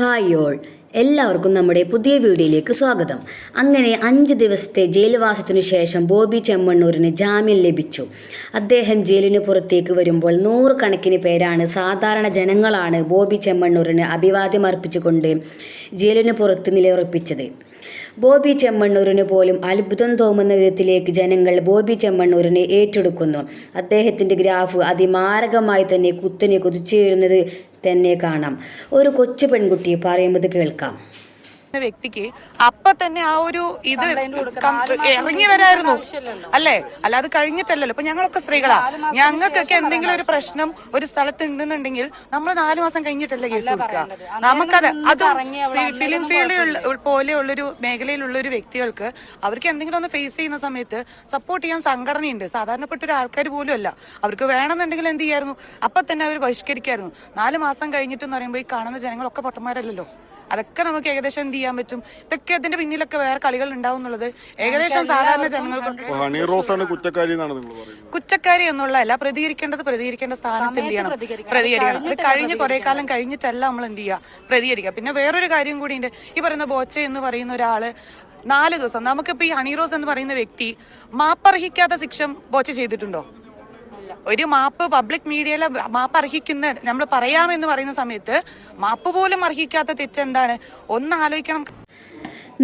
Hi all. എല്ലാവർക്കും നമ്മുടെ പുതിയ വീഡിയോയിലേക്ക് സ്വാഗതം. അങ്ങനെ അഞ്ച് ദിവസത്തെ ജയിൽവാസത്തിനു ശേഷം ബോബി ചെമ്മണ്ണൂരിന് ജാമ്യം ലഭിച്ചു. അദ്ദേഹം ജയിലിന് പുറത്തേക്ക് വരുമ്പോൾ നൂറുകണക്കിന് പേരാണ് സാധാരണ ജനങ്ങളാണ് ബോബി ചെമ്മണ്ണൂരിന് അഭിവാദ്യം അർപ്പിച്ചുകൊണ്ട് ജയിലിന് പുറത്ത് നിലയുറപ്പിച്ചത്. ബോബി ചെമ്മണ്ണൂരിന് പോലും അത്ഭുതം തോന്നുന്ന വിധത്തിലേക്ക് ജനങ്ങൾ ബോബി ചെമ്മണ്ണൂരിനെ ഏറ്റെടുക്കുന്നു. അദ്ദേഹത്തിന്റെ ഗ്രാഫ് അതിമാരകമായി തന്നെ കുത്തനെ കുതിച്ചുയരുന്നത് തന്നെ കാണാം. ഒരു കൊച്ചു പെൺകുട്ടി പറയുന്നത് കേൾക്കാം. വ്യക്തിക്ക് അപ്പൊ തന്നെ ആ ഒരു ഇത് ഇറങ്ങി വരായിരുന്നു. അല്ലേ? അല്ലാതെ കഴിഞ്ഞിട്ടല്ലല്ലോ. ഇപ്പൊ ഞങ്ങളൊക്കെ സ്ത്രീകളാ. ഞങ്ങൾക്കൊക്കെ എന്തെങ്കിലും ഒരു പ്രശ്നം ഒരു സ്ഥലത്ത് ഉണ്ടെന്നുണ്ടെങ്കിൽ നമ്മൾ നാലു മാസം കഴിഞ്ഞിട്ടല്ലേ കേസ് കൊടുക്കുക. നമുക്കത് അത് ഫിലിം ഫീൽഡ് പോലെയുള്ളൊരു മേഖലയിലുള്ള ഒരു വ്യക്തികൾക്ക് അവർക്ക് എന്തെങ്കിലും ഒന്ന് ഫേസ് ചെയ്യുന്ന സമയത്ത് സപ്പോർട്ട് ചെയ്യാൻ സംഘടനയുണ്ട്. സാധാരണപ്പെട്ട ഒരു ആൾക്കാർ പോലും അല്ല. അവർക്ക് വേണമെന്നുണ്ടെങ്കിൽ എന്ത് ചെയ്യായിരുന്നു? അപ്പൊ തന്നെ അവർ ബഹിഷ്കരിക്കായിരുന്നു. നാല് മാസം കഴിഞ്ഞിട്ടെന്ന് പറയുമ്പോൾ ഈ കാണുന്ന ജനങ്ങളൊക്കെ പൊട്ടന്മാരല്ലല്ലോ. അതൊക്കെ നമുക്ക് ഏകദേശം എന്ത് ചെയ്യാൻ പറ്റും? ഇതൊക്കെ അതിന്റെ പിന്നിലൊക്കെ വേറെ കളികൾ ഉണ്ടാവും എന്നുള്ളത് ഏകദേശം സാധാരണ റോസാണ് കുറ്റക്കാരി എന്നാണ് നിങ്ങൾ പറയുന്നത്. കുറ്റക്കാരി എന്നുള്ളതല്ല പ്രതികരിക്കേണ്ടത് പ്രതികരിക്കേണ്ട സ്ഥാനത്ത് എന്ത് ചെയ്യണം പ്രതികരിക്കണം. അത് കഴിഞ്ഞ് കുറെ കാലം കഴിഞ്ഞിട്ടല്ല നമ്മൾ എന്ത് ചെയ്യുക പ്രതികരിക്കുക. പിന്നെ വേറൊരു കാര്യം കൂടി ഉണ്ട്. ഈ പറയുന്ന ബോച്ച എന്ന് പറയുന്ന ഒരാൾ നാല് ദിവസം നമുക്കിപ്പോ ഈ ഹണി റോസ് എന്ന് പറയുന്ന വ്യക്തി മാപ്പർഹിക്കാത്ത ശിക്ഷം ബോച്ച ചെയ്തിട്ടുണ്ടോ? ഒരു മാപ്പ് പബ്ലിക് മീഡിയയിലെ മാപ്പ് അർഹിക്കുന്ന നമ്മൾ പറയാമെന്ന് പറയുന്ന സമയത്ത് മാപ്പ് പോലും അർഹിക്കാത്ത തെറ്റെന്താണ്? ഒന്ന് ആലോചിക്കണം.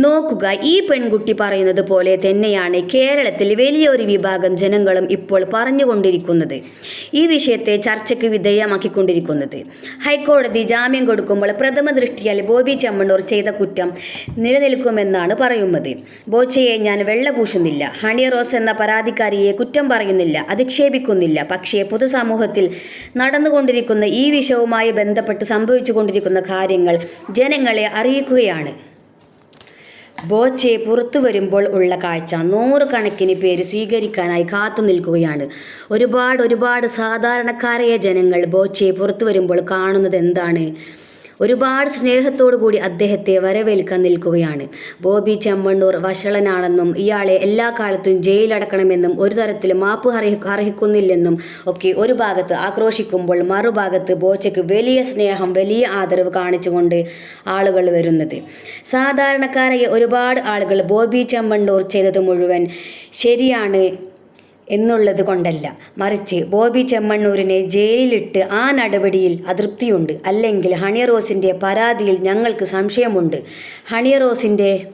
നോക്കുക ഈ പെൺകുട്ടി പറയുന്നത് പോലെ തന്നെയാണ് കേരളത്തിൽ വലിയൊരു വിഭാഗം ജനങ്ങളും ഇപ്പോൾ പറഞ്ഞുകൊണ്ടിരിക്കുന്നത്. ഈ വിഷയത്തെ ചർച്ചയ്ക്ക് വിധേയമാക്കിക്കൊണ്ടിരിക്കുന്നത്. ഹൈക്കോടതി ജാമ്യം കൊടുക്കുമ്പോൾ പ്രഥമ ദൃഷ്ടിയാൽ ബോബി ചെമ്മണ്ണൂർ ചെയ്ത കുറ്റം നിലനിൽക്കുമെന്നാണ് പറയുന്നത്. ബോച്ചയെ ഞാൻ വെള്ള പൂശുന്നില്ല ഹണി റോസ് എന്ന പരാതിക്കാരിയെ കുറ്റം പറയുന്നില്ല അധിക്ഷേപിക്കുന്നില്ല. പക്ഷേ പൊതുസമൂഹത്തിൽ നടന്നുകൊണ്ടിരിക്കുന്ന ഈ വിഷയവുമായി ബന്ധപ്പെട്ട് സംഭവിച്ചുകൊണ്ടിരിക്കുന്ന കാര്യങ്ങൾ ജനങ്ങളെ അറിയിക്കുകയാണ്. ബോച്ചെ പുറത്തു വരുമ്പോൾ ഉള്ള കാഴ്ച നൂറുകണക്കിന് പേര് സ്വീകരിക്കാനായി കാത്തു നിൽക്കുകയാണ്. ഒരുപാട് ഒരുപാട് സാധാരണക്കാരായ ജനങ്ങൾ ബോച്ചെ പുറത്തു വരുമ്പോൾ കാണുന്നത് എന്താണ്? ഒരുപാട് സ്നേഹത്തോടു കൂടി അദ്ദേഹത്തെ വരവേൽക്കാൻ നിൽക്കുകയാണ്. ബോബി ചെമ്മണ്ണൂർ വഷളനാണെന്നും ഇയാളെ എല്ലാ കാലത്തും ജയിലടക്കണമെന്നും ഒരു തരത്തിലും മാപ്പ് അർഹി അർഹിക്കുന്നില്ലെന്നും ഒക്കെ ഒരു ഭാഗത്ത് ആക്രോശിക്കുമ്പോൾ മറുഭാഗത്ത് ബോച്ചയ്ക്ക് വലിയ സ്നേഹം വലിയ ആദരവ് കാണിച്ചുകൊണ്ട് ആളുകൾ വരുന്നത്. സാധാരണക്കാരായ ഒരുപാട് ആളുകൾ ബോബി ചെമ്മണ്ണൂർ ചെയ്തത് മുഴുവൻ ശരിയാണ് എന്നുള്ളത് കൊണ്ടല്ല. മറിച്ച് ബോബി ചെമ്മണ്ണൂരിനെ ജയിലിലിട്ട് ആ നടപടിയിൽ അതൃപ്തിയുണ്ട്. അല്ലെങ്കിൽ ഹണിയറോസിന്റെ പരാതിയിൽ ഞങ്ങൾക്ക് സംശയമുണ്ട്. ഹണി റോസിന്റെ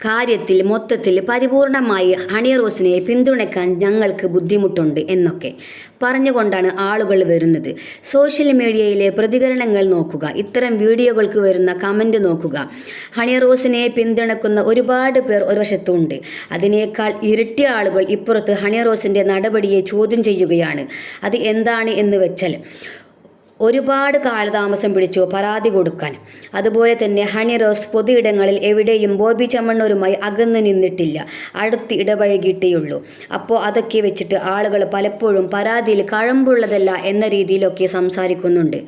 കാര്യത്തിൽ മൊത്തത്തിൽ പരിപൂർണമായി ഹണി റോസിനെ പിന്തുണയ്ക്കാൻ ഞങ്ങൾക്ക് ബുദ്ധിമുട്ടുണ്ട് എന്നൊക്കെ പറഞ്ഞുകൊണ്ടാണ് ആളുകൾ വരുന്നത്. സോഷ്യൽ മീഡിയയിലെ പ്രതികരണങ്ങൾ നോക്കുക. ഇത്തരം വീഡിയോകൾക്ക് വരുന്ന കമന്റ് നോക്കുക. ഹണി റോസിനെ പിന്തുണക്കുന്ന ഒരുപാട് പേർ ഒരു വശത്തുണ്ട്. അതിനേക്കാൾ ഇരട്ടി ആളുകൾ ഇപ്പുറത്ത് ഹണി റോസിന്റെ നടപടിയെ ചോദ്യം ചെയ്യുകയാണ്. അത് എന്താണ് എന്ന് വെച്ചാൽ ഒരുപാട് കാലതാമസം പിടിച്ചു പരാതി കൊടുക്കാൻ. അതുപോലെ തന്നെ ഹണി റോസ് പൊതുയിടങ്ങളിൽ എവിടെയും ബോബി ചമ്മണ്ണൂരുമായി അകന്നു നിന്നിട്ടില്ല. അടുത്ത് ഇടപഴകിയിട്ടേയുള്ളൂ അപ്പോൾ അതൊക്കെ വെച്ചിട്ട് ആളുകൾ പലപ്പോഴും പരാതിയിൽ കഴമ്പുള്ളതല്ല എന്ന രീതിയിലൊക്കെ സംസാരിക്കുന്നുണ്ട്.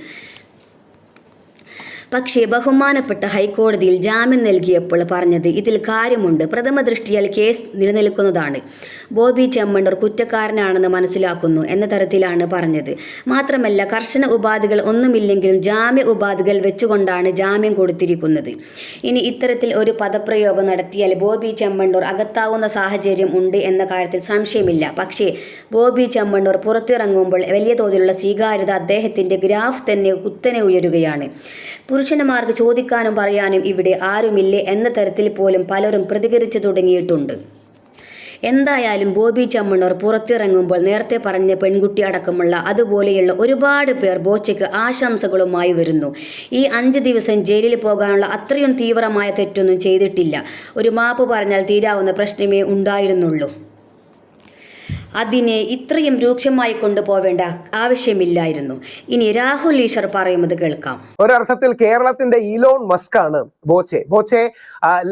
പക്ഷേ ബഹുമാനപ്പെട്ട ഹൈക്കോടതിയിൽ ജാമ്യം നൽകിയപ്പോൾ പറഞ്ഞത് ഇതിൽ കാര്യമുണ്ട്. പ്രഥമ ദൃഷ്ടിയാൽ കേസ് നിലനിൽക്കുന്നതാണ്. ബോബി ചെമ്മണ്ണൂർ കുറ്റക്കാരനാണെന്ന് മനസ്സിലാക്കുന്നു എന്ന തരത്തിലാണ് പറഞ്ഞത്. മാത്രമല്ല കർശന ഉപാധികൾ ഒന്നുമില്ലെങ്കിലും ജാമ്യ ഉപാധികൾ വെച്ചുകൊണ്ടാണ് ജാമ്യം കൊടുത്തിരിക്കുന്നത്. ഇനി ഇത്തരത്തിൽ ഒരു പദപ്രയോഗം നടത്തിയാൽ ബോബി ചെമ്മണ്ണൂർ അകത്താവുന്ന സാഹചര്യം ഉണ്ട് എന്ന കാര്യത്തിൽ സംശയമില്ല. പക്ഷേ ബോബി ചെമ്മണ്ണൂർ പുറത്തിറങ്ങുമ്പോൾ വലിയ തോതിലുള്ള സ്വീകാര്യത അദ്ദേഹത്തിന്റെ ഗ്രാഫ് തന്നെ കുത്തനെ ഉയരുകയാണ്. പുരുഷന്മാർക്ക് ചോദിക്കാനും പറയാനും ഇവിടെ ആരുമില്ലേ എന്ന തരത്തിൽ പോലും പലരും പ്രതികരിച്ചു തുടങ്ങിയിട്ടുണ്ട്. എന്തായാലും ബോബി ചമ്മണ്ണൂർ പുറത്തിറങ്ങുമ്പോൾ നേരത്തെ പറഞ്ഞ പെൺകുട്ടി അടക്കമുള്ള അതുപോലെയുള്ള ഒരുപാട് പേർ ബോച്ചയ്ക്ക് ആശംസകളുമായി വരുന്നു. ഈ അഞ്ച് ദിവസം ജയിലിൽ പോകാനുള്ള അത്രയും തീവ്രമായ തെറ്റൊന്നും ചെയ്തിട്ടില്ല. ഒരു മാപ്പ് പറഞ്ഞാൽ തീരാവുന്ന പ്രശ്നമേ ഉണ്ടായിരുന്നുള്ളൂ. അതിനെ ഇത്രയും രൂക്ഷമായി കൊണ്ടുപോവേണ്ട ആവശ്യമില്ലായിരുന്നു. ഇനി രാഹുൽ ഈശ്വർ പറയുന്നത് കേൾക്കാം. ഒരർത്ഥത്തിൽ കേരളത്തിന്റെ ഇലോൺ മസ്ക് ആണ് ബോച്ചെ ബോച്ചെ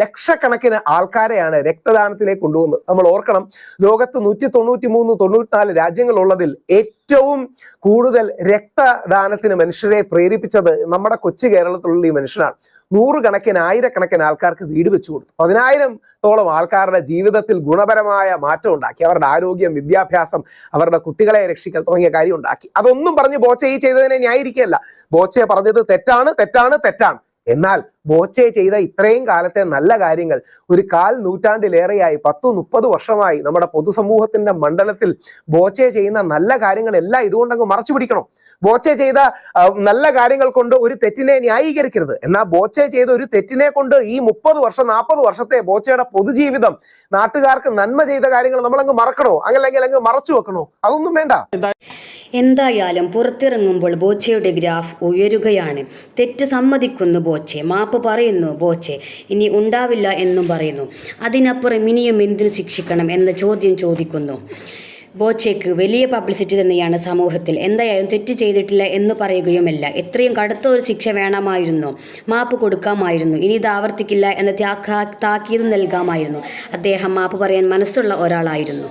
ലക്ഷക്കണക്കിന് ആൾക്കാരെയാണ് രക്തദാനത്തിലേക്ക് കൊണ്ടുപോകുന്നത്. നമ്മൾ ഓർക്കണം ലോകത്ത് നൂറ്റി തൊണ്ണൂറ്റി മൂന്ന് തൊണ്ണൂറ്റിനാല് രാജ്യങ്ങളുള്ളതിൽ ഏറ്റവും കൂടുതൽ രക്തദാനത്തിന് മനുഷ്യരെ പ്രേരിപ്പിച്ചത് നമ്മുടെ കൊച്ചു കേരളത്തിലുള്ള ഈ മനുഷ്യനാണ് നൂറുകണക്കിന് ആയിരക്കണക്കിന് ആൾക്കാർക്ക് വീട് വെച്ചു കൊടുത്തു. പതിനായിരത്തോളം ആൾക്കാരുടെ ജീവിതത്തിൽ ഗുണപരമായ മാറ്റം ഉണ്ടാക്കി. അവരുടെ ആരോഗ്യം വിദ്യാഭ്യാസം അവരുടെ കുട്ടികളെ രക്ഷിക്കൽ തുടങ്ങിയ കാര്യം ഉണ്ടാക്കി. അതൊന്നും പറഞ്ഞ് ബോച്ച ഈ ചെയ്തതിനെ ന്യായീകരിക്കുകയല്ല. ബോച്ചയെ പറഞ്ഞത് തെറ്റാണ് തെറ്റാണ് തെറ്റാണ്. എന്നാൽ ബോച്ചെ ചെയ്ത ഇത്രയും കാലത്തെ നല്ല കാര്യങ്ങൾ ഒരു കാൽ നൂറ്റാണ്ടിലേറെയായി പത്തു മുപ്പത് വർഷമായി നമ്മുടെ പൊതുസമൂഹത്തിന്റെ മണ്ഡലത്തിൽ ബോച്ചെ ചെയ്യുന്ന നല്ല കാര്യങ്ങളെല്ലാം ഇതുകൊണ്ടങ്ങ് മറച്ചു പിടിക്കണം. ബോച്ചെ ചെയ്ത നല്ല കാര്യങ്ങൾ കൊണ്ട് ഒരു തെറ്റിനെ ന്യായീകരിക്കരുത്. എന്നാൽ ബോച്ചെ ചെയ്ത ഒരു തെറ്റിനെ കൊണ്ട് ഈ മുപ്പത് വർഷം നാൽപ്പത് വർഷത്തെ ബോച്ചയുടെ പൊതുജീവിതം നാട്ടുകാർക്ക് നന്മ ചെയ്ത കാര്യങ്ങൾ നമ്മളങ്ങ് മറക്കണോ? അങ്ങനെ അങ്ങ് മറച്ചു വെക്കണോ? അതൊന്നും വേണ്ട. എന്തായാലും പുറത്തിറങ്ങുമ്പോൾ ബോച്ചയുടെ ഗ്രാഫ് ഉയരുകയാണ്. തെറ്റ് സമ്മതിക്കുന്നു ബോച്ചെ. മാപ്പ് പറയുന്നു ബോച്ചെ ഇനി ഉണ്ടാവില്ല എന്നും പറയുന്നു. അതിനപ്പുറം ഇനിയും എന്തിനു ശിക്ഷിക്കണം? എന്ന ചോദ്യം ചോദിക്കുന്നു. ബോച്ചയ്ക്ക് വലിയ പബ്ലിസിറ്റി തന്നെയാണ് സമൂഹത്തിൽ. എന്തായാലും തെറ്റ് ചെയ്തിട്ടില്ല എന്ന് പറയുകയുമല്ല. എത്രയും കടുത്ത ഒരു ശിക്ഷ വേണമായിരുന്നു. മാപ്പ് കൊടുക്കാമായിരുന്നു. ഇനി ഇത് ആവർത്തിക്കില്ല എന്ന താക്കീത് നൽകാമായിരുന്നു. അദ്ദേഹം മാപ്പ് പറയാൻ മനസ്സുള്ള ഒരാളായിരുന്നു.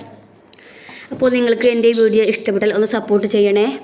അപ്പോൾ നിങ്ങൾക്ക് എന്റെ വീഡിയോ ഇഷ്ടപ്പെട്ടാൽ ഒന്ന് സപ്പോർട്ട് ചെയ്യണേ.